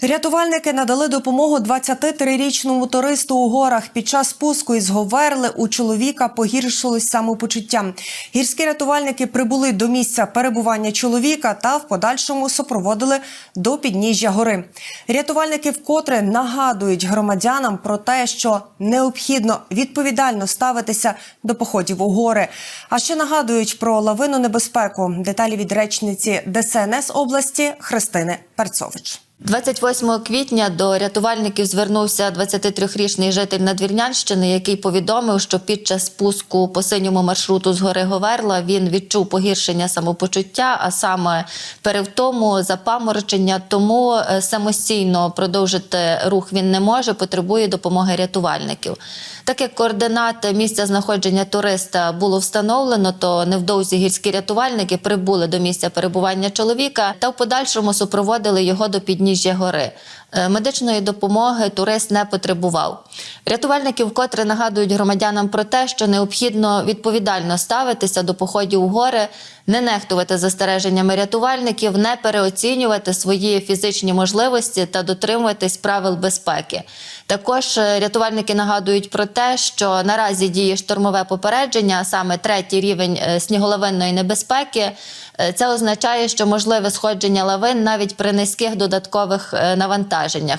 Рятувальники надали допомогу 23-річному туристу у горах. Під час спуску із Говерли у чоловіка погіршилось самопочуття. Гірські рятувальники прибули до місця перебування чоловіка та в подальшому супроводили до підніжжя гори. Рятувальники вкотре нагадують громадянам про те, що необхідно відповідально ставитися до походів у гори. А ще нагадують про лавину небезпеку. Деталі від речниці ДСНС області Христини Перцович. 28 квітня до рятувальників звернувся 23-річний житель Надвірнянщини, який повідомив, що під час спуску по синьому маршруту з гори Говерла він відчув погіршення самопочуття, а саме перевтому, запаморочення. Тому е, самостійно продовжити рух він не може, потребує допомоги рятувальників. Так як координати місця знаходження туриста було встановлено, то невдовзі гірські рятувальники прибули до місця перебування чоловіка та в подальшому супроводили його до підніжжя гори. Е, Медичної допомоги турист не потребував. Рятувальники вкотре нагадують громадянам про те, що необхідно відповідально ставитися до походів у гори, не нехтувати застереженнями рятувальників, не переоцінювати свої фізичні можливості та дотримуватись правил безпеки. Також е, рятувальники нагадують про те, що наразі діє штормове попередження, а саме третій рівень е, сніголовинної небезпеки. Е, Це означає, що можливе сходження лавин навіть при низьких додаткових навантаженнях.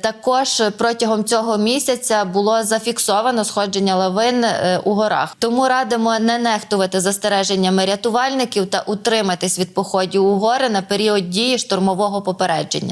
Також протягом цього місяця було зафіксовано сходження лавин е, у горах. Тому радимо не нехтувати застереженнями рятувальників та утриматись від походів у гори на період дії штурмового попередження.